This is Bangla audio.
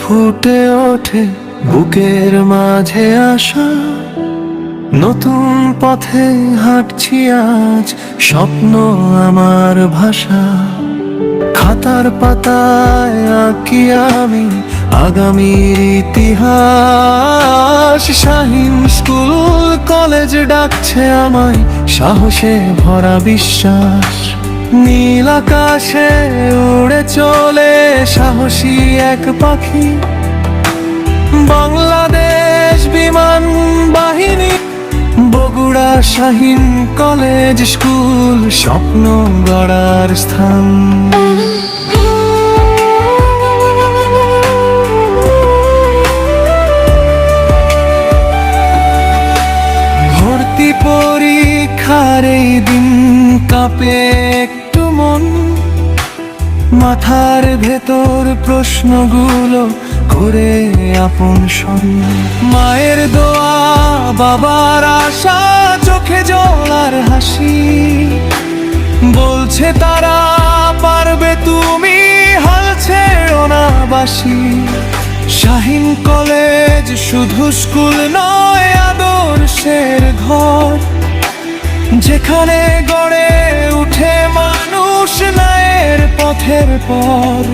ফুটে ওঠে, বুকের মাঝে আসা নতুন পথে হাঁটছি আজ, স্বপ্ন আমার ভাষা। খাতার পাতায় আঁকি আমি আগামীর ইতিহাস। শাহিন স্কুল, কলেজ ডাকছে আমায়, সাহসে ভরা বিশ্বাস। নীল আকাশে উড়ে চলে সাহসী এক পাখি। বাংলাদেশ বিমান বাহিনী, বগুড়া শাহিন কলেজ স্কুল, স্বপ্ন গড়ার স্থান। ভর্তি পরীক্ষার এই দিন কাঁপে একটু মন। মাথার ভেতর প্রশ্নগুলো করে আপন শোন মায়ের দোয়া, বাবার আশা, চোখে জল আর হাসি। বলছে তারা, পারবে তুমি, হাল ছেড়ো বাসি। শাহিন কলেজ শুধু স্কুল নয়, আদর্শের ঘর। যেখানে গড়ে উঠে মানুষ পথের পর